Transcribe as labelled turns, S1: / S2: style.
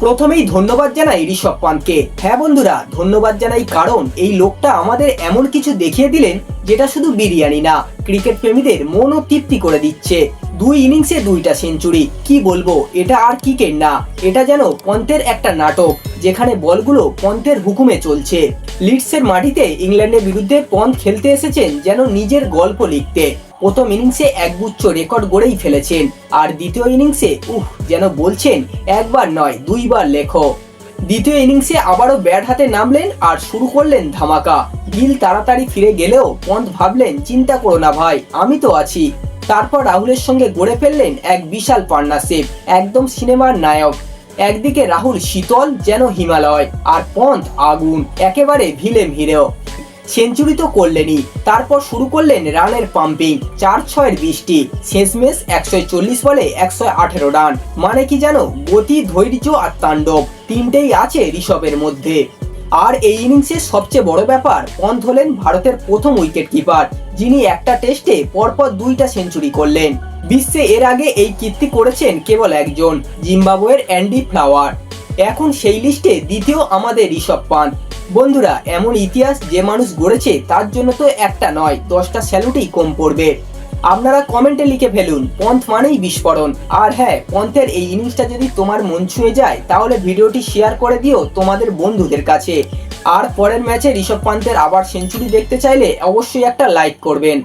S1: প্রথমেই ধন্যবাদ জানাই ঋষভ পান্তকে হ্যাঁ বন্ধুরা, ধন্যবাদ জানাই কারণ এই লোকটা আমাদের এমন কিছু দেখিয়ে দিলেন যেটা শুধু বিরিয়ানি না, ক্রিকেট প্রেমীদের মনও তৃপ্তি করে দিচ্ছে। দুই ইনিংসে দুইটা সেঞ্চুরি, কি বলব, এটা আর ক্রিকেট না, এটা যেন পন্থের একটা নাটক। যেখানে বলগুলো পন্থের হুকুমে চলছে। লিডসের মাটিতে ইংল্যান্ডের বিরুদ্ধে পন্থ খেলতে এসেছেন যেন নিজের গল্প লিখতে। প্রথম ইনিংসে একগুচ্ছ রেকর্ড গড়েই ফেলেছেন, আর দ্বিতীয় ইনিংসে উহ, যেন বলছেন একবার নয়, দুইবার লেখো। দ্বিতীয় ইনিংসে আবারও ব্যাট হাতে নামলেন আর শুরু করলেন ধামাকা। গিল তাড়াতাড়ি ফিরে গেলেও পন্থ ভাবলেন, চিন্তা করো না ভাই, আমি তো আছি। তারপর রাহুলের সঙ্গে গড়ে ফেললেন এক বিশাল পার্টনারশিপ একদম সিনেমার নায়ক। একদিকে রাহুল শীতল যেন হিমালয়, আর পন্থ আগুন, একেবারে ভিলে ভিড়েও সেঞ্চুরি তো করলেনই, তারপর শুরু করলেন রানের পাম্পিং, চার ছয়ের বৃষ্টি, শেষমেশ একশো চল্লিশ বলে একশো আঠেরো রান। মানে কি যেন গতি, ধৈর্য আর তাণ্ডব, তিনটেই আছে ঋষভের মধ্যে। আর এই ইনিংসের সবচেয়ে বড় ব্যাপার, পন্থ হলেন ভারতের প্রথম উইকেট কিপার যিনি একটা টেস্টে পরপর দুইটা সেঞ্চুরি করলেন। বিশ্বে এর আগে এই কীর্তি করেছেন কেবল একজন, জিম্বাবুয়ের অ্যান্ডি ফ্লাওয়ার। এখন সেই লিস্টে দ্বিতীয় আমাদের ঋষভ পান্ত বন্ধুরা, এমন ইতিহাস যে মানুষ গড়েছে তার জন্য তো একটা নয়, দশটা স্যালুটই কম পড়বে। আপনারা কমেন্টে লিখে ফেলুন, পন্থ মানেই বিস্ফোরণ। আর হ্যাঁ পন্থের এই জিনিসটা যদি তোমার মন ছুঁয়ে যায়, তাহলে ভিডিওটি শেয়ার করে দিও তোমাদের বন্ধুদের কাছে। আর পরের ম্যাচে ঋষভ পান্তের আবার সেঞ্চুরি দেখতে চাইলে অবশ্যই একটা লাইক করবেন।